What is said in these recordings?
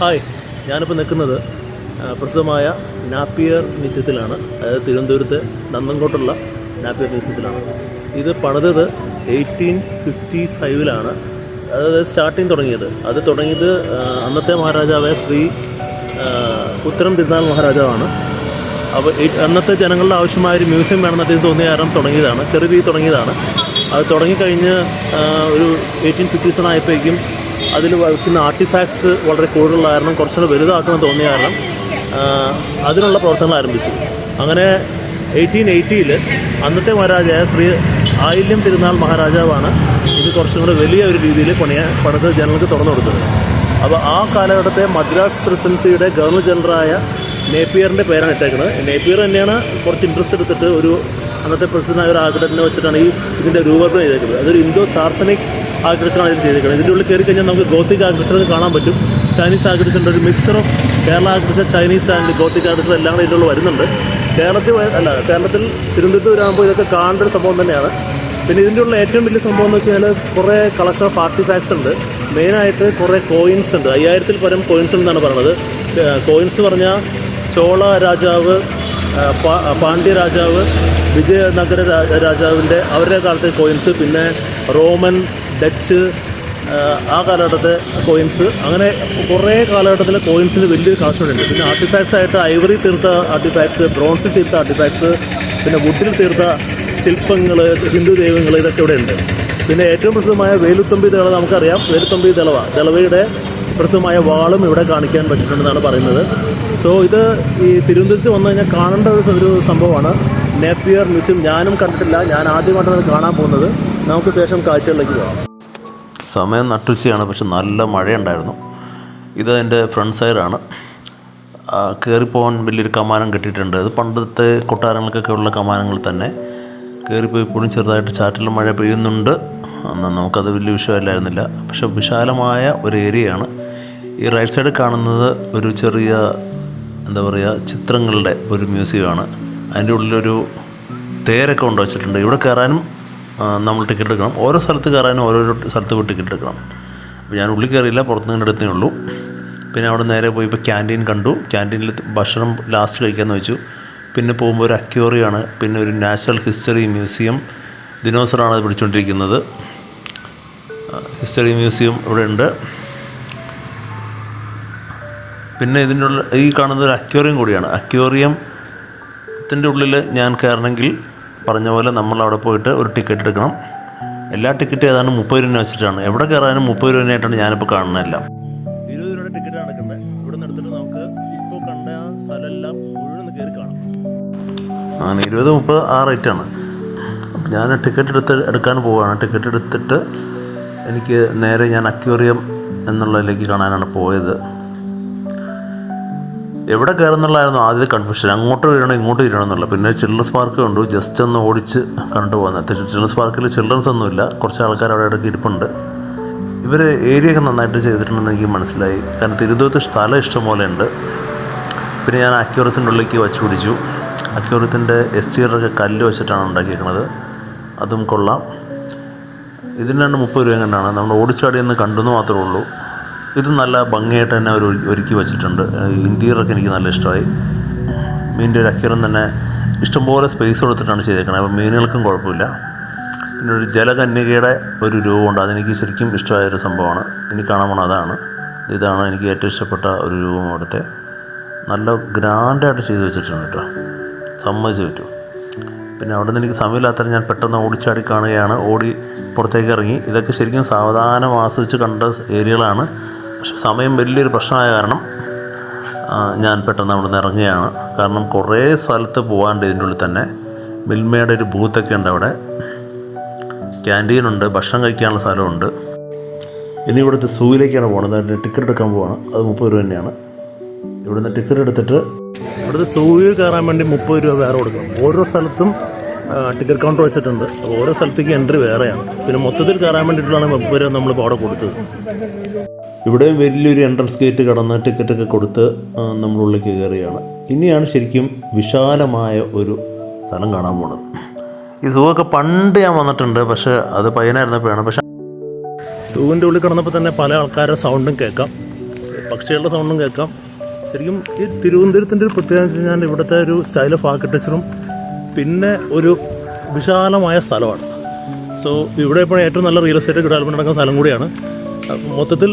Hi ഞാനിപ്പോൾ നിൽക്കുന്നത് പ്രസിദ്ധമായ നാപ്പിയർ മ്യൂസിയത്തിലാണ്. അതായത് തിരുവനന്തപുരത്ത് നന്നങ്കോട്ടുള്ള നാപ്പിയർ മ്യൂസിയത്തിലാണ്. ഇത് പണിതത് എയ്റ്റീൻ ഫിഫ്റ്റി ഫൈവിലാണ്. അതായത് സ്റ്റാർട്ടിങ് തുടങ്ങിയത്. അത് തുടങ്ങിയത് അന്നത്തെ മഹാരാജാവായ ശ്രീ ഉത്തരം തിരുനാൾ മഹാരാജാവാണ്. അപ്പോൾ അന്നത്തെ ജനങ്ങളുടെ ആവശ്യമായ ഒരു മ്യൂസിയം വേണമെന്ന് അദ്ദേഹം തോന്നിയ കാരണം തുടങ്ങിയതാണ്. ചെറിയ തുടങ്ങിയതാണ്. അത് തുടങ്ങിക്കഴിഞ്ഞ് ഒരു എയ്റ്റീൻ ഫിഫ്റ്റി സെവൻ ആയപ്പോഴേക്കും അതിൽ വയ്ക്കുന്ന ആർട്ടിഫാക്ട്സ് വളരെ കൂടുതലുള്ള കാരണം കുറച്ചുകൂടെ വലുതാക്കണം തോന്നിയ കാരണം അതിനുള്ള പ്രവർത്തനങ്ങൾ ആരംഭിച്ചു. അങ്ങനെ എയ്റ്റീൻ എയ്റ്റിയിൽ അന്നത്തെ മഹാരാജായ ശ്രീ ആയില്യം തിരുനാൾ മഹാരാജാവാണ് ഇത് കുറച്ചും കൂടെ വലിയ ഒരു രീതിയിൽ പണിയാൻ പണിത് ജനങ്ങൾക്ക് തുറന്നു കൊടുത്തത്. അപ്പോൾ ആ കാലഘട്ടത്തെ മദ്രാസ് പ്രസിഡൻസിയുടെ ഗവർണർ ജനറലായ നേപ്പിയറിന്റെ പേരാണ് ഇട്ടേക്കുന്നത് നേപ്പിയർ തന്നെയാണ് കുറച്ച് ഇൻട്രസ്റ്റ് എടുത്തിട്ട് ഒരു അന്നത്തെ പ്രസിഡന്റായ ഒരു ആഗ്രഹത്തിനെ വെച്ചിട്ടാണ് ഈ ഇതിന്റെ രൂപകൽപ്പന ചെയ്തേക്കുന്നത്. അതൊരു ഇന്തോ സാർസനിക് ആർക്കിടെക്ചറാണ് ഇത് ചെയ്തിരിക്കുന്നത് ഇതിന്റെ ഉള്ളിൽ കയറി കഴിഞ്ഞാൽ നമുക്ക് ഗോത്തിക് ആർക്കിടെക്ചർ കാണാൻ പറ്റും. ചൈനീസ് ആർക്കിടെക്ചറിന്റെ ഒരു mixer of Kerala architecture Chinese and Gothic architecture എല്ലാം കൂടെ ഉള്ളിൽ വരുന്നുണ്ട്. കേരളത്തിൽ അല്ല കേരളത്തിൽ തിരുവനന്തപുരത്ത് വരുമ്പോൾ ഇതൊക്കെ കാണേണ്ട ഒരു സംഭവം തന്നെയാണ്. പിന്നെ ഇതിന്റെ ഉള്ള ഏറ്റവും വലിയ സംഭവം എന്ന് വെച്ചാൽ കുറേ കളക്ഷൻ ഓഫ് ആർട്ടിഫാക്ട്സ് ഉണ്ട്. മെയിനായിട്ട് കുറേ കോയിൻസ് ഉണ്ട്. അയ്യായിരത്തിൽ പരം കോയിൻസ് എന്നാണ് പറയുന്നത് കോയിൻസ് പറഞ്ഞാൽ ചോള രാജാവ് പാണ്ഡ്യ രാജാവ് വിജയനഗര രാജാവിന്റെ അവരുടെ കാലത്തെ കോയിൻസ് പിന്നെ റോമൻ ഡച്ച് ആ, കാലഘട്ടത്തെ കോയിൻസ് അങ്ങനെ കുറേ കാലഘട്ടത്തിലെ കോയിൻസിന് വലിയൊരു ഉണ്ട്. പിന്നെ ആർട്ടിഫാക്ട്സ് ആയിട്ട് ഐവറി തീർത്ത ആർട്ടിഫാക്ട്സ് ബ്രോൺസിൽ തീർത്ത ആർട്ടിഫാക്ട്സ് പിന്നെ വുഡിൽ തീർത്ത ശില്പങ്ങൾ ഹിന്ദു ദൈവങ്ങൾ ഇതൊക്കെ ഇവിടെ ഉണ്ട്. പിന്നെ ഏറ്റവും പ്രസിദ്ധമായ വേലുത്തമ്പി ദളവ നമുക്കറിയാം. വേലുത്തമ്പി ദളവ ദളവയുടെ പ്രസിദ്ധമായ വാളും ഇവിടെ കാണിക്കാൻ പറ്റിയിട്ടുണ്ടെന്നാണ് പറയുന്നത്. സോ ഇത് ഈ തിരുവനന്തപുരത്ത് വന്നു കഴിഞ്ഞാൽ കാണേണ്ട ഒരു സംഭവമാണ്. നേപ്പിയർ മ്യൂസിയം ഞാനും കണ്ടിട്ടില്ല. ഞാൻ ആദ്യമായിട്ടാണ് കാണാൻ പോകുന്നത്. നമുക്ക് ശേഷം കാഴ്ചകളിലേക്ക് പോകാം. സമയം നട്ടുച്ചയാണ് പക്ഷെ നല്ല മഴയുണ്ടായിരുന്നു. ഇത് എന്റെ ഫ്രണ്ട് സൈഡാണ്. കയറിപ്പോകാൻ വലിയൊരു കമാനം കെട്ടിയിട്ടുണ്ട്. ഇത് പണ്ടത്തെ കൊട്ടാരങ്ങൾക്കൊക്കെ ഉള്ള കമാനങ്ങൾ തന്നെ. കയറിപ്പോയി ഇപ്പോഴും ചെറുതായിട്ട് ചാറ്റിൽ മഴ പെയ്യുന്നുണ്ട്. എന്നാൽ നമുക്കത് വലിയ വിഷയമല്ലായിരുന്നില്ല. പക്ഷെ വിശാലമായ ഒരു ഏരിയയാണ്. ഈ റൈറ്റ് സൈഡ് കാണുന്നത് ഒരു ചെറിയ എന്താ പറയുക ചിത്രങ്ങളുടെ ഒരു മ്യൂസിയമാണ്. അതിന്റെ ഉള്ളിലൊരു തേരൊക്കെ കൊണ്ടുവച്ചിട്ടുണ്ട് ഇവിടെ കയറാനും നമ്മൾ ടിക്കറ്റ് എടുക്കണം. ഓരോ സ്ഥലത്ത് കയറാനും ഓരോ സ്ഥലത്ത് പോയി ടിക്കറ്റ് എടുക്കണം. അപ്പോൾ ഞാൻ ഉള്ളിൽ കയറിയില്ല പുറത്ത് നിന്ന് എടുത്തേ ഉള്ളൂ. പിന്നെ അവിടെ നേരെ പോയി ഇപ്പോൾ ക്യാന്റീൻ കണ്ടു ക്യാന്റീനിൽ ഭക്ഷണം ലാസ്റ്റ് കഴിക്കാമെന്ന് വെച്ചു. പിന്നെ പോകുമ്പോൾ ഒരു അക്യോറിയാണ് പിന്നെ ഒരു നാച്ചുറൽ ഹിസ്റ്ററി മ്യൂസിയം. ദിനോസറാണ് അത് പിടിച്ചുകൊണ്ടിരിക്കുന്നത് ഹിസ്റ്ററി മ്യൂസിയം ഇവിടെ ഉണ്ട്. പിന്നെ ഇതിന്റെ ഉള്ള ഈ കാണുന്നത് ഒരു അക്വേറിയം കൂടിയാണ്. അക്വേറിയത്തിന്റെ ഉള്ളിൽ ഞാൻ കയറണമെങ്കിൽ പറഞ്ഞ പോലെ നമ്മൾ അവിടെ പോയിട്ട് ഒരു ടിക്കറ്റ് എടുക്കണം. എല്ലാ ടിക്കറ്റും ഏതാണ്ട് മുപ്പത് രൂപ വെച്ചിട്ടാണ്. എവിടെ കയറാനും മുപ്പത് രൂപയായിട്ടാണ് ഞാനിപ്പോൾ കാണുന്നതെല്ലാം. ഇരുപത് രൂപയുടെ ടിക്കറ്റ് എടുക്കുന്നത് ഇവിടെ നിന്ന് എടുത്തിട്ട് നമുക്ക് ഇപ്പോൾ കണ്ട ആ സ്ഥലമെല്ലാം മുഴുവൻ കയറി കാണാം. അങ്ങനെ ഇരുപത് മുപ്പത് ആ റേറ്റാണ് അപ്പം ഞാൻ ടിക്കറ്റ് എടുത്ത് എടുക്കാൻ പോവുകയാണ് ടിക്കറ്റ് എടുത്തിട്ട് എനിക്ക് നേരെ ഞാൻ അക്വേറിയം എന്നുള്ളതിലേക്ക് കാണാനാണ് പോയത്. എവിടെ കയറുന്നുള്ളായിരുന്നു ആദ്യത്തെ കൺഫ്യൂഷൻ അങ്ങോട്ട് വീഴണം ഇങ്ങോട്ട് വീഴണം എന്നുള്ള. പിന്നെ ചിൽഡ്രൻസ് പാർക്ക് കണ്ടു. ജസ്റ്റ് ഒന്ന് ഓടിച്ച് കണ്ടു പോകുന്നത് ചിൽഡ്രൻസ് പാർക്കിൽ ചിൽഡ്രൻസ് ഒന്നുമില്ല. കുറച്ച് ആൾക്കാർ അവിടെ ഇടയ്ക്ക് ഇരിപ്പുണ്ട്. ഇവർ ഏരിയ ഒക്കെ നന്നായിട്ട് ചെയ്തിട്ടുണ്ടെന്ന് എനിക്ക് മനസ്സിലായി. കാരണം തിരുവനന്തപുരത്ത് സ്ഥലം ഇഷ്ടംപോലെ ഉണ്ട്. പിന്നെ ഞാൻ അക്യൂറത്തിന്റെ ഉള്ളിലേക്ക് വച്ച് പിടിച്ചു. അക്യൂറത്തിന്റെ എസ്റ്റീറൊക്കെ കല്ല് വെച്ചിട്ടാണ് ഉണ്ടാക്കിയിരിക്കുന്നത് അതും കൊള്ളാം. ഇതിനാണ് മുപ്പത് രൂപ കണ്ടാണ് നമ്മൾ ഓടിച്ചാടി എന്ന് കണ്ടെന്ന് മാത്രമേ ഉള്ളൂ. ഇത് നല്ല ഭംഗിയായിട്ട് തന്നെ അവർ ഒരുക്കി വെച്ചിട്ടുണ്ട്. ഇന്റീരിയറൊക്കെ എനിക്ക് നല്ല ഇഷ്ടമായി. മീനിന്റെ ഒരു അക്യൂറം തന്നെ ഇഷ്ടംപോലെ സ്പേസ് കൊടുത്തിട്ടാണ് ചെയ്തേക്കുന്നത് അപ്പോൾ മീനുകൾക്കും കുഴപ്പമില്ല. പിന്നെ ഒരു ജലകന്യകയുടെ ഒരു രൂപമുണ്ട്. അതെനിക്ക് ശരിക്കും ഇഷ്ടമായൊരു സംഭവമാണ്. ഇനി കാണാൻ അതാണ്. ഇതാണ് എനിക്ക് ഏറ്റവും ഇഷ്ടപ്പെട്ട ഒരു രൂപം അവിടുത്തെ. നല്ല ഗ്രാൻഡായിട്ട് ചെയ്തു വെച്ചിട്ടുണ്ട് കേട്ടോ. സമ്മതിച്ച് പറ്റും. പിന്നെ അവിടെ നിന്ന് എനിക്ക് സമയമില്ലാത്തത് ഞാൻ പെട്ടെന്ന് ഓടിച്ചാടി കാണുകയാണ്. ഓടി പുറത്തേക്ക് ഇറങ്ങി. ഇതൊക്കെ ശരിക്കും സാവധാനം ആസ്വദിച്ച് കണ്ട ഏരിയകളാണ്. പക്ഷെ സമയം വലിയൊരു പ്രശ്നമായ കാരണം ഞാൻ പെട്ടെന്ന് അവിടെ നിന്ന് ഇറങ്ങുകയാണ്. കാരണം കുറേ സ്ഥലത്ത് പോകാണ്ട് ഇതിന്റെ ഉള്ളിൽ തന്നെ. മിൽമയുടെ ഒരു ബൂത്തൊക്കെ ഉണ്ട് അവിടെ. ക്യാന്റീനുണ്ട് ഭക്ഷണം കഴിക്കാനുള്ള സ്ഥലമുണ്ട്. ഇനി ഇവിടുത്തെ സൂയിലേക്കാണ് പോകുന്നത് അതിന്റെ ടിക്കറ്റ് എടുക്കാൻ പോവാണ്. അത് മുപ്പത് രൂപ തന്നെയാണ്. ഇവിടുന്ന് ടിക്കറ്റ് എടുത്തിട്ട് ഇവിടുത്തെ സൂയിൽ കയറാൻ വേണ്ടി മുപ്പത് രൂപ വേറെ കൊടുക്കണം. ഓരോ സ്ഥലത്തും ടിക്കറ്റ് കൗണ്ടർ വെച്ചിട്ടുണ്ട്. ഓരോ സ്ഥലത്തേക്ക് എൻട്രി വേറെയാണ്. പിന്നെ മൊത്തത്തിൽ കയറാൻ വേണ്ടിയിട്ടാണ് മുപ്പത് രൂപ നമ്മളിപ്പോൾ അവിടെ കൊടുത്തത്. ഇവിടെയും വലിയൊരു എൻട്രൻസ് ഗേറ്റ് കടന്ന് ടിക്കറ്റൊക്കെ കൊടുത്ത് നമ്മളുള്ളിലേക്ക് കയറിയാണ്. ഇനിയാണ് ശരിക്കും വിശാലമായ ഒരു സ്ഥലം കാണാൻ പോണത്. ഈ സൂവൊക്കെ പണ്ട് ഞാൻ വന്നിട്ടുണ്ട് പക്ഷേ അത് പയ്യനായിരുന്നപ്പോഴാണ്. പക്ഷെ സൂവിന്റെ ഉള്ളിൽ കിടന്നപ്പോൾ തന്നെ പല ആൾക്കാരുടെ സൗണ്ടും കേൾക്കാം. പക്ഷികളുടെ സൗണ്ടും കേൾക്കാം. ശരിക്കും ഈ തിരുവനന്തപുരത്തിന്റെ ഒരു പ്രത്യേകത വെച്ച് കഴിഞ്ഞാൽ ഇവിടുത്തെ ഒരു സ്റ്റൈൽ ഓഫ് ആർക്കിടെക്ചറും പിന്നെ ഒരു വിശാലമായ സ്ഥലമാണ്. സോ ഇവിടെ ഇപ്പോൾ ഏറ്റവും നല്ല റിയൽ എസ്റ്റേറ്റ് ഡെവലപ്മെന്റ് നടക്കുന്ന സ്ഥലം കൂടിയാണ്. മൊത്തത്തിൽ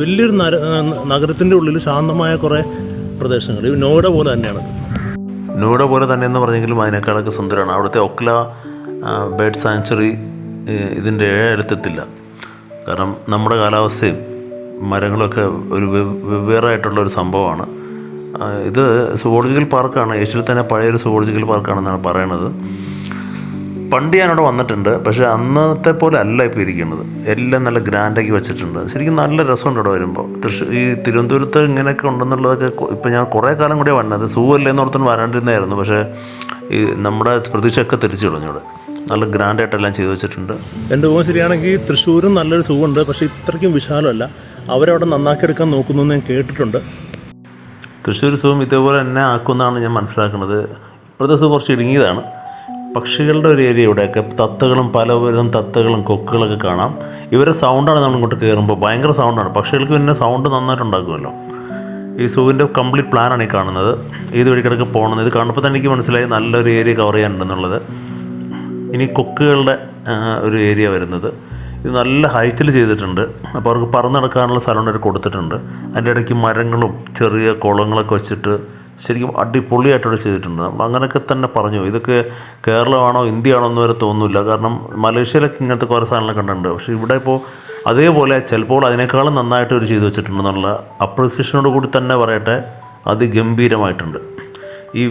വലിയൊരു നര നഗരത്തിന്റെ ഉള്ളിൽ ശാന്തമായ കുറേ പ്രദേശങ്ങൾ. ഈ നോയിഡ പോലെ തന്നെയാണ്. നോയിഡ പോലെ തന്നെ എന്ന് പറഞ്ഞെങ്കിലും അതിനേക്കാളൊക്കെ സുന്ദരമാണ്. അവിടുത്തെ ഒക്ല ബേഡ് സാങ്ച്വറി ഇതിന്റെ അടുത്തെത്തില്ല കാരണം നമ്മുടെ കാലാവസ്ഥയും മരങ്ങളൊക്കെ ഒരു വെവ്വേറായിട്ടുള്ള ഒരു സംഭവമാണ്. ഇത് സുവോളജിക്കൽ പാർക്കാണ്. ഏഷ്യയിൽ തന്നെ പഴയൊരു സുവോളജിക്കൽ പാർക്കാണെന്നാണ് പറയണത്. പണ്ട് ഞാനവിടെ വന്നിട്ടുണ്ട് പക്ഷേ അന്നത്തെ പോലെ അല്ല ഇപ്പോൾ ഇരിക്കുന്നത്. എല്ലാം നല്ല ഗ്രാൻഡാക്കി വെച്ചിട്ടുണ്ട്. ശരിക്കും നല്ല രസമുണ്ട് അവിടെ വരുമ്പോൾ തൃശ്ശൂർ ഈ തിരുവനന്തപുരത്ത് ഇങ്ങനെയൊക്കെ ഉണ്ടെന്നുള്ളതൊക്കെ ഇപ്പോൾ ഞാൻ കുറേ കാലം കൂടിയാണ് വന്നത്. സൂ അല്ലേ ഓർത്തുകൊണ്ട് വരാണ്ടിരുന്നായിരുന്നു പക്ഷേ ഈ നമ്മുടെ പ്രതീക്ഷയൊക്കെ തിരിച്ചു കളഞ്ഞു ഇവിടെ. നല്ല ഗ്രാൻഡായിട്ടെല്ലാം ചെയ്തു വെച്ചിട്ടുണ്ട്. എന്റെ ഊഹം ശരിയാണെങ്കിൽ തൃശ്ശൂരും നല്ലൊരു സൂവുണ്ട് പക്ഷേ ഇത്രയ്ക്കും വിശാലമല്ല. അവരവിടെ നന്നാക്കിയെടുക്കാൻ നോക്കുന്നു എന്ന് ഞാൻ കേട്ടിട്ടുണ്ട്. തൃശ്ശൂർ സൂവും ഇതേപോലെ തന്നെ ആക്കുമെന്നാണ് ഞാൻ മനസ്സിലാക്കുന്നത്. ഇപ്പോഴത്തെ സൂ കുറച്ച് ഇടുങ്ങിയതാണ്. പക്ഷികളുടെ ഒരു ഏരിയ ഇവിടെയൊക്കെ തത്തകളും പലവിധം തത്തകളും കൊക്കുകളൊക്കെ കാണാം. ഇവരുടെ സൗണ്ടാണ് നമ്മൾ ഇങ്ങോട്ട് കയറുമ്പോൾ ഭയങ്കര സൗണ്ടാണ് പക്ഷികൾക്ക് പിന്നെ സൗണ്ട് നന്നായിട്ട് ഉണ്ടാക്കുമല്ലോ ഈ സൂവിന്റെ കംപ്ലീറ്റ് പ്ലാനാണ് ഈ കാണുന്നത്. ഏത് വഴിക്കിടക്ക് പോകണമെന്ന് ഇത് കാണുമ്പോൾ തന്നെ എനിക്ക് മനസ്സിലായി നല്ലൊരു ഏരിയ കവർ ചെയ്യാനുണ്ടെന്നുള്ളത് ഇനി കൊക്കുകളുടെ ഒരു ഏരിയ വരുന്നത്. ഇത് നല്ല ഹൈറ്റിൽ ചെയ്തിട്ടുണ്ട്. അപ്പോൾ അവർക്ക് പറന്ന് നടക്കാനുള്ള സ്ഥലം കൊടുത്തിട്ടുണ്ട്. അതിന്റെ ഇടയ്ക്ക് മരങ്ങളും ചെറിയ കുളങ്ങളൊക്കെ വെച്ചിട്ട് ശരിക്കും അടിപൊളിയായിട്ടവിടെ ചെയ്തിട്ടുണ്ട്. അങ്ങനെയൊക്കെ തന്നെ പറഞ്ഞു. ഇതൊക്കെ കേരളമാണോ ഇന്ത്യയാണോ എന്ന് വരെ തോന്നുന്നില്ല. കാരണം മലേഷ്യയിലൊക്കെ ഇങ്ങനത്തെ കുറേ സാധനങ്ങൾ കണ്ടിട്ടുണ്ട്. പക്ഷേ ഇവിടെ ഇപ്പോൾ അതേപോലെ ചിലപ്പോൾ അതിനേക്കാളും നന്നായിട്ട് ഒരു ചെയ്തു വെച്ചിട്ടുണ്ടെന്നുള്ള അപ്രിസിയേഷനോട് കൂടി തന്നെ പറയട്ടെ അതിഗംഭീരമായിട്ടുണ്ട്. ഈ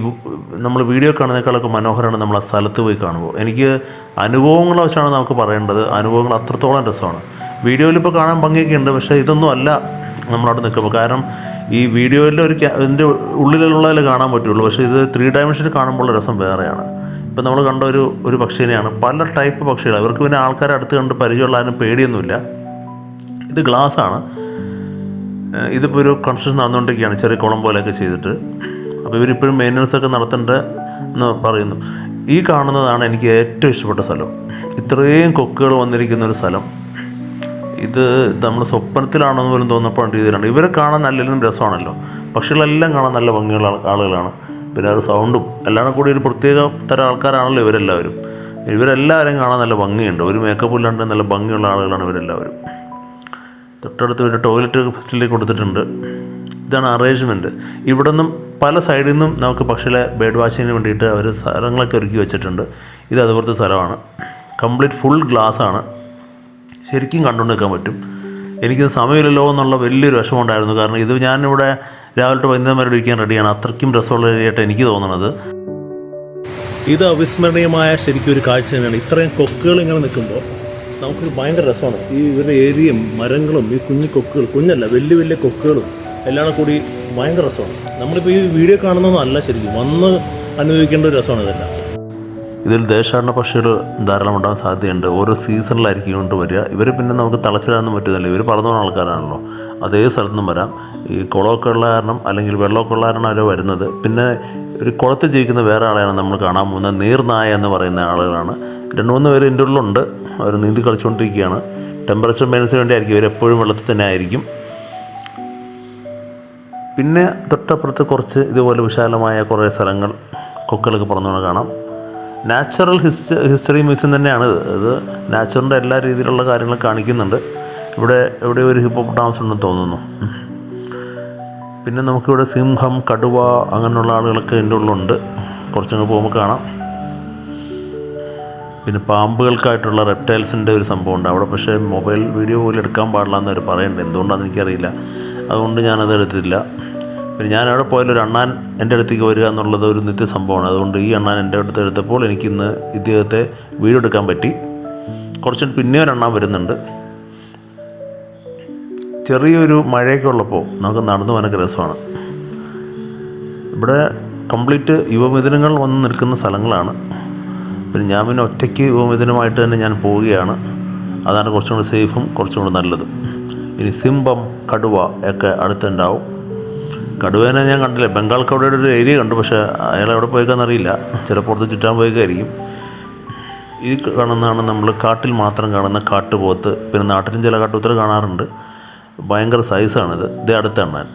നമ്മൾ വീഡിയോ കാണുന്നതിനേക്കാളൊക്കെ മനോഹരമാണ് നമ്മൾ ആ സ്ഥലത്ത് പോയി കാണുമ്പോൾ. എനിക്ക് അനുഭവങ്ങളെ വെച്ചാണ് നമുക്ക് പറയേണ്ടത്. അനുഭവങ്ങൾ അത്രത്തോളം രസമാണ്. വീഡിയോയിൽ ഇപ്പോൾ കാണാൻ ഭംഗിയൊക്കെ ഉണ്ട്. പക്ഷേ ഇതൊന്നും അല്ല നമ്മളവിടെ നിൽക്കുമ്പോൾ. കാരണം ഈ വീഡിയോയിൽ ഒരു ഇതിന്റെ ഉള്ളിലുള്ളതിൽ കാണാൻ പറ്റുള്ളൂ. പക്ഷേ ഇത് ത്രീ ഡയമെൻഷനിൽ കാണുമ്പോൾ രസം വേറെയാണ്. ഇപ്പം നമ്മൾ കണ്ട ഒരു ഒരു പക്ഷിനെയാണ്. പല ടൈപ്പ് പക്ഷികൾ അവർക്ക് പിന്നെ ആൾക്കാരെ അടുത്ത് കണ്ട് പരിചയമുള്ള അതിന് പേടിയൊന്നുമില്ല. ഇത് ഗ്ലാസ്സാണ് ഇതിപ്പോൾ ഒരു കൺസ്ട്രക്ഷൻ നടന്നുകൊണ്ടിരിക്കുകയാണ്. ചെറിയ കുളം പോലെയൊക്കെ ചെയ്തിട്ട്. അപ്പോൾ ഇവരിപ്പോഴും മെയിന്റനൻസ് ഒക്കെ നടത്തേണ്ട എന്ന് പറയുന്നു. ഈ കാണുന്നതാണ് എനിക്ക് ഏറ്റവും ഇഷ്ടപ്പെട്ട സ്ഥലം. ഇത്രയും കൊക്കുകൾ വന്നിരിക്കുന്ന ഒരു സ്ഥലം. ഇത് നമ്മൾ സ്വപ്നത്തിലാണോ എന്ന് പോലും തോന്നപ്പോൾ രീതിയിലാണ് ഇവരെ കാണാൻ നല്ലതിലും രസമാണല്ലോ. പക്ഷികളെല്ലാം കാണാൻ നല്ല ഭംഗിയുള്ള ആളുകളാണ്. പിന്നെ അത് സൗണ്ടും എല്ലാം കൂടി ഒരു പ്രത്യേക തരം ആൾക്കാരാണല്ലോ ഇവരെല്ലാവരും. ഇവരെല്ലാവരെയും കാണാൻ നല്ല ഭംഗിയുണ്ട്. ഒരു മേക്കപ്പ് ഇല്ലാണ്ട് നല്ല ഭംഗിയുള്ള ആളുകളാണ് ഇവരെല്ലാവരും. തൊട്ടടുത്ത് ഒരു ടോയ്ലറ്റ് ഫെസിലിറ്റി കൊടുത്തിട്ടുണ്ട്. ഇതാണ് അറേഞ്ച്മെന്റ് ഇവിടെ നിന്നും പല സൈഡിൽ നിന്നും നമുക്ക് പക്ഷികളെ ബേഡ് വാച്ചിങ്ങിന് വേണ്ടിയിട്ട് അവർ സ്ഥലങ്ങളൊക്കെ ഒരുക്കി വെച്ചിട്ടുണ്ട്. ഇത് അതുപോലത്തെ സ്ഥലമാണ്. കംപ്ലീറ്റ് ഫുൾ ഗ്ലാസ് ആണ്. ശരിക്കും കണ്ടുകൊണ്ട് നിൽക്കാൻ പറ്റും. എനിക്കിത് സമയമില്ലല്ലോ എന്നുള്ള വലിയൊരു വിഷമമുണ്ടായിരുന്നു. കാരണം ഇത് ഞാനിവിടെ രാവിലെ തൊട്ട് വൈകുന്നേരം വരെ ഇരിക്കാൻ റെഡിയാണ് അത്രയ്ക്കും രസമുള്ള ഏരിയയായിട്ട് എനിക്ക് തോന്നുന്നത് ഇത് അവിസ്മരണീയമായ ശരിക്കും ഒരു കാഴ്ച തന്നെയാണ്. ഇത്രയും കൊക്കുകൾ ഇങ്ങനെ നിൽക്കുമ്പോൾ നമുക്കൊരു ഭയങ്കര രസമാണ്. ഈ ഇവരുടെ ഏരിയയും മരങ്ങളും ഈ കുഞ്ഞു കൊക്കുകൾ കുഞ്ഞല്ല വലിയ വലിയ കൊക്കുകളും എല്ലാം കൂടി ഭയങ്കര രസമാണ്. നമ്മളിപ്പോൾ ഈ വീഡിയോ കാണുന്നതൊന്നും അല്ല ശരിക്കും. വന്ന് അനുഭവിക്കേണ്ട ഒരു രസമാണ് ഇതെല്ലാം. ഇതിൽ ദേശാടന പക്ഷികൾ ധാരാളം ഉണ്ടാകാൻ സാധ്യതയുണ്ട്. ഓരോ സീസണിലായിരിക്കും കൊണ്ട് വരിക. ഇവർ പിന്നെ നമുക്ക് തളച്ചിടാനൊന്നും പറ്റുന്നില്ല ഇവർ പറന്നു പോകുന്ന ആൾക്കാരാണല്ലോ. അതേ സ്ഥലത്തു നിന്നും വരാം. ഈ കുളമൊക്കെ ഉള്ള കാരണം അല്ലെങ്കിൽ വെള്ളമൊക്കെ ഉള്ള കാരണം അവർ വരുന്നത്. പിന്നെ ഒരു കുളത്തിൽ ജീവിക്കുന്ന വേറെ ആളെയാണ് നമ്മൾ കാണാൻ പോകുന്നത്. നീർനായ എന്ന് പറയുന്ന ആളുകളാണ്. രണ്ട് മൂന്ന് പേര് എന്റെ ഉള്ളിലുണ്ട്. അവർ നീന്തി കളിച്ചുകൊണ്ടിരിക്കുകയാണ്. ടെമ്പറേച്ചർ മെയിൻസിന് വേണ്ടി ഇവർ എപ്പോഴും വെള്ളത്തിൽ തന്നെ ആയിരിക്കും. പിന്നെ തൊട്ടപ്പുറത്ത് കുറച്ച് ഇതുപോലെ വിശാലമായ കുറേ സ്ഥലങ്ങൾ കൊക്കലൊക്കെ പറന്നുകൊണ്ട് കാണാം. നാച്ചുറൽ ഹിസ്റ്റ ഹിസ്റ്ററി മ്യൂസിയം തന്നെയാണ് ഇത്. നാച്ചുറലിന്റെ എല്ലാ രീതിയിലുള്ള കാര്യങ്ങളും കാണിക്കുന്നുണ്ട്. ഇവിടെ ഇവിടെ ഒരു ഹിപ്പോപ്പൊട്ടാമസ് ഉണ്ടെന്ന് തോന്നുന്നു. പിന്നെ നമുക്കിവിടെ സിംഹം കടുവ അങ്ങനെയുള്ള ആളുകളൊക്കെ എന്റെ ഉള്ളുണ്ട് കുറച്ചങ്ങ് പോകുമ്പോൾ കാണാം. പിന്നെ പാമ്പുകൾക്കായിട്ടുള്ള റെപ്റ്റൈൽസിന്റെ ഒരു സംഭവമുണ്ട്. അവിടെ പക്ഷേ മൊബൈൽ വീഡിയോ പോലും എടുക്കാൻ പാടില്ല എന്നവർ പറയുന്നുണ്ട്. എന്തുകൊണ്ടാണെന്ന് എനിക്കറിയില്ല. അതുകൊണ്ട് ഞാനത് പിന്നെ ഞാൻ അവിടെ പോയാലും ഒരു അണ്ണാൻ എന്റെ അടുത്തേക്ക് വരിക എന്നുള്ളത് ഒരു നിത്യ സംഭവമാണ് അതുകൊണ്ട് ഈ അണ്ണാൻ എന്റെ അടുത്ത് എടുത്തപ്പോൾ എനിക്കിന്ന് ഇദ്ദേഹത്തെ വീഡിയോ എടുക്കാൻ പറ്റി. കുറച്ച് പിന്നെ ഒരു അണ്ണാൻ വരുന്നുണ്ട്. ചെറിയൊരു മഴയൊക്കെ ഉള്ളപ്പോൾ നമുക്ക് നടന്നു പോകാനൊക്കെ രസമാണ്. ഇവിടെ കംപ്ലീറ്റ് യുവമിഥുനങ്ങൾ വന്ന് നിൽക്കുന്ന സ്ഥലങ്ങളാണ്. പിന്നെ ഞാൻ പിന്നെ ഒറ്റയ്ക്ക് യുവമിഥുനമായിട്ട് തന്നെ ഞാൻ പോവുകയാണ്. അതാണ് കുറച്ചും കൂടി സേഫും കുറച്ചും കൂടി നല്ലതും. ഇനി സിംഭം കടുവ ഒക്കെ അടുത്തുണ്ടാവും. കടുവേനെ ഞാൻ കണ്ടില്ല. ബംഗാൾ കടുവയുടെ ഒരു ഏരിയ കണ്ടു പക്ഷേ അയാൾ എവിടെ പോയേക്കാന്നറിയില്ല ചിലപ്പുറത്ത് ചുറ്റാൻ പോയേക്കായിരിക്കും. ഈ കാണുന്നതാണ് നമ്മൾ കാട്ടിൽ മാത്രം കാണുന്ന കാട്ടുപോത്ത്. പിന്നെ നാട്ടിലും ചില കാട്ടുപോത്തർ കാണാറുണ്ട്. ഭയങ്കര സൈസാണിത് ഇത് അടുത്ത അണ്ണാൻ.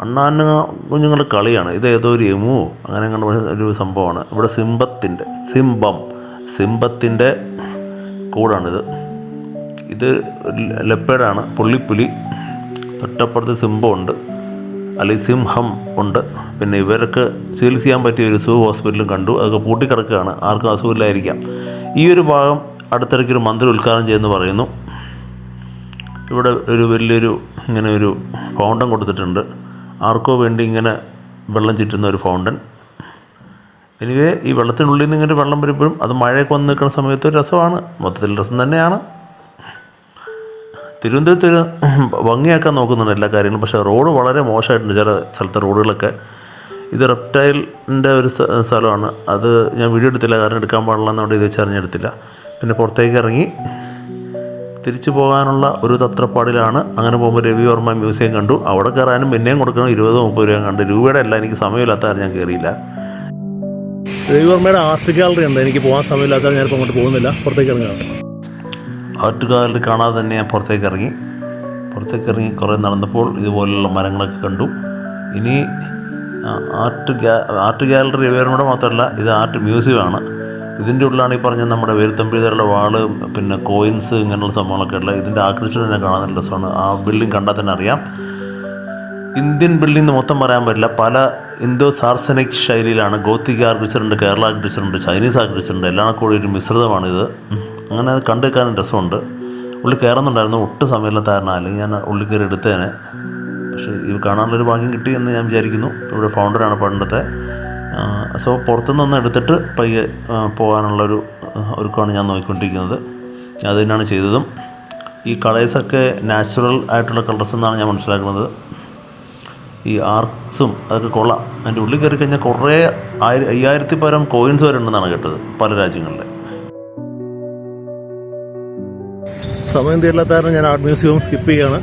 അണ്ണാന് കുഞ്ഞുങ്ങളുടെ കളിയാണ്. ഇത് ഏതോ ഒരു എമുവോ അങ്ങനെ കണ്ട ഒരു സംഭവമാണ്. ഇവിടെ സിംബത്തിന്റെ സിംബം സിംബത്തിന്റെ കൂടാണിത്. ഇത് ലെപ്പേഡാണ്. പുള്ളിപ്പുലി. തൊട്ടപ്പുറത്ത് സിംബമുണ്ട്. അല്ലെങ്കിൽ സിംഹം ഉണ്ട്. പിന്നെ ഇവർക്ക് ചികിത്സ ചെയ്യാൻ പറ്റിയ ഒരു സൂ ഹോസ്പിറ്റലും കണ്ടു. അതൊക്കെ പൂട്ടിക്കിടക്കുകയാണ്. ആർക്കും അസുഖമില്ലായിരിക്കാം. ഈ ഒരു ഭാഗം അടുത്തിടയ്ക്ക് ഒരു മന്ദിരം ഉദ്ഘാടനം ചെയ്യുന്നു പറയുന്നു. ഇവിടെ ഒരു വലിയൊരു ഇങ്ങനെ ഒരു ഫൗണ്ടൻ കൊടുത്തിട്ടുണ്ട്. ആർക്കോ വേണ്ടി ഇങ്ങനെ വെള്ളം ചുറ്റുന്ന ഒരു ഫൗണ്ടൻ എനിവേ ഈ വെള്ളത്തിനുള്ളിൽ നിന്ന് ഇങ്ങനെ വെള്ളം വരുമ്പോഴും അത് മഴയൊക്കെ വന്ന് നിൽക്കുന്ന സമയത്ത് രസമാണ്. മൊത്തത്തിൽ രസം തന്നെയാണ്. തിരുവനന്തപുരത്ത് ഭംഗിയാക്കാൻ നോക്കുന്നുണ്ട് എല്ലാ കാര്യങ്ങളും. പക്ഷേ റോഡ് വളരെ മോശമായിട്ടുണ്ട് ചില സ്ഥലത്തെ റോഡുകളൊക്കെ. ഇത് റെപ്റ്റൈലിന്റെ ഒരു സ്ഥലമാണ്. അത് ഞാൻ വീഡിയോ എടുത്തില്ല. കാരണം എടുക്കാൻ പാടില്ല എന്നോട് ഇത് വെച്ചറിഞ്ഞെടുത്തില്ല പിന്നെ പുറത്തേക്ക് ഇറങ്ങി തിരിച്ചു പോകാനുള്ള ഒരു തത്രപ്പാടിലാണ്. അങ്ങനെ പോകുമ്പോൾ രവിവർമ്മ മ്യൂസിയം കണ്ടു. അവിടെ കയറാനും പിന്നെയും കൊടുക്കണം. ഇരുപത് മുപ്പത് രൂപ കണ്ട്. രൂപയുടെ അല്ല എനിക്ക് സമയമില്ലാത്ത ഞാൻ കയറിയില്ല രവിവർമ്മയുടെ ആർട്ട് ഗാലറി ഉണ്ട്. എനിക്ക് പോകാൻ സമയമില്ലാത്ത ഞാനിപ്പോൾ അങ്ങോട്ട് പോകുന്നില്ല. പുറത്തേക്ക് ഇറങ്ങുകയാണ് ഗാലറി കാണാതെ തന്നെ ഞാൻ പുറത്തേക്ക് ഇറങ്ങി. പുറത്തേക്ക് ഇറങ്ങി കുറേ നടന്നപ്പോൾ ഇതുപോലെയുള്ള മരങ്ങളൊക്കെ കണ്ടു. ഇനി ആർട്ട് ഗ്യാ ആർട്ട് ഗാലറി വേറെ മാത്രമല്ല ഇത് ആർട്ട് മ്യൂസിയമാണ് ഇതിന്റെ ഉള്ളിലാണ് ഈ പറഞ്ഞ നമ്മുടെ വേലുത്തമ്പിതരുടെ വാൾ പിന്നെ കോയിൻസ് ഇങ്ങനെയുള്ള സംഭവങ്ങളൊക്കെ ഉള്ളത് ഇതിന്റെ ആകർഷണം തന്നെ കാണാൻ നല്ല രസമാണ്. ആ ബിൽഡിംഗ് കണ്ടാൽ തന്നെ അറിയാം. ഇന്ത്യൻ ബിൽഡിംഗ് മൊത്തം പറയാൻ പറ്റില്ല. പല ഇന്തോ സാർസനിക് ശൈലിയിലാണ്. ഗോത്തിക് ആർക്കിടെക്ചർ ഉണ്ട് കേരള ആർക്കിടെക്ചർ ഉണ്ട് ചൈനീസ് ആർക്കിടെക്ചർ ഉണ്ട്. എല്ലാം കൂടി ഒരു മിശ്രിതമാണിത്. അങ്ങനെ അത് കണ്ടു വെക്കാനും രസമുണ്ട്. ഉള്ളിൽ കയറുന്നുണ്ടായിരുന്നു. ഒട്ടും സമയമില്ലാത്ത കാരണം അല്ലെങ്കിൽ ഞാൻ ഉള്ളിൽ കയറി എടുത്തേനെ പക്ഷേ ഇത് കാണാനുള്ളൊരു ഭാഗ്യം കിട്ടി എന്ന് ഞാൻ വിചാരിക്കുന്നു. ഇവിടെ ഫൗണ്ടറാണ് പണ്ടത്തെ. സോ പുറത്തുനിന്നൊന്ന് എടുത്തിട്ട് പയ്യെ പോകാനുള്ളൊരു ഒരുക്കമാണ് ഞാൻ നോക്കിക്കൊണ്ടിരിക്കുന്നത്. അത് തന്നെയാണ് ചെയ്തതും. ഈ കളേഴ്സൊക്കെ നാച്ചുറൽ ആയിട്ടുള്ള കളേഴ്സ് എന്നാണ് ഞാൻ മനസ്സിലാക്കുന്നത്. ഈ ആർക്സും അതൊക്കെ കൊള്ളാം. അതിന്റെ ഉള്ളിൽ കയറി കഴിഞ്ഞാൽ കുറേ ആയിരം അയ്യായിരത്തി പരം കോയിൻസ് വരെ ഉണ്ടെന്നാണ് കേട്ടത് പല രാജ്യങ്ങളിൽ സമയം തീരില്ലാത്ത കാരണം ഞാൻ ആർട്ട് മ്യൂസിയം സ്കിപ്പ് ചെയ്യാണ്.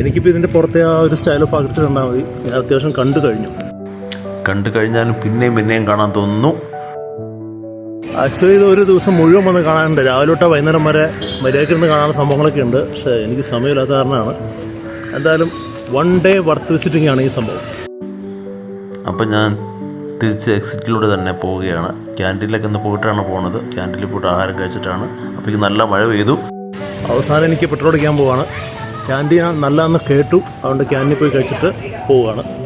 എനിക്കിപ്പോൾ ഇതിന്റെ പുറത്തെ ആ ഒരു സ്റ്റൈൽ ഓഫ് കണ്ടാൽ മതി. ഞാൻ അത്യാവശ്യം കണ്ടു കഴിഞ്ഞു. കണ്ടു കഴിഞ്ഞാലും പിന്നെയും പിന്നെയും കാണാൻ തോന്നുന്നു. ആക്ച്വലി ഇത് ഒരു ദിവസം മുഴുവൻ വന്ന് കാണാനുണ്ട്. രാവിലെ തൊട്ട് വൈകുന്നേരം വരെ മര്യാദയ്ക്ക് ഇരുന്ന് കാണാൻ സംഭവങ്ങളൊക്കെ ഉണ്ട്. പക്ഷേ എനിക്ക് സമയമില്ലാത്ത കാരണമാണ്. എന്തായാലും വൺ ഡേ വർത്ത് വിസിറ്റിംഗ് ആണ് ഈ സംഭവം. അപ്പം ഞാൻ തിരിച്ച് എക്സിറ്റിലൂടെ തന്നെ പോവുകയാണ്. ക്യാന്റീനിലൊക്കെ ഒന്ന് പോയിട്ടാണ് പോകുന്നത് ക്യാന്റീനിൽ പോയിട്ട് ആഹാരം കഴിച്ചിട്ടാണ്. അപ്പോൾ നല്ല മഴ പെയ്തു. അവസാനം എനിക്ക് പെട്രോൾ അടിക്കാൻ പോവാണ്. ക്യാന്റീൻ നല്ലതെന്ന് കേട്ടു. അതുകൊണ്ട് ക്യാന്റീനിൽ പോയി കഴിച്ചിട്ട് പോവുകയാണ്.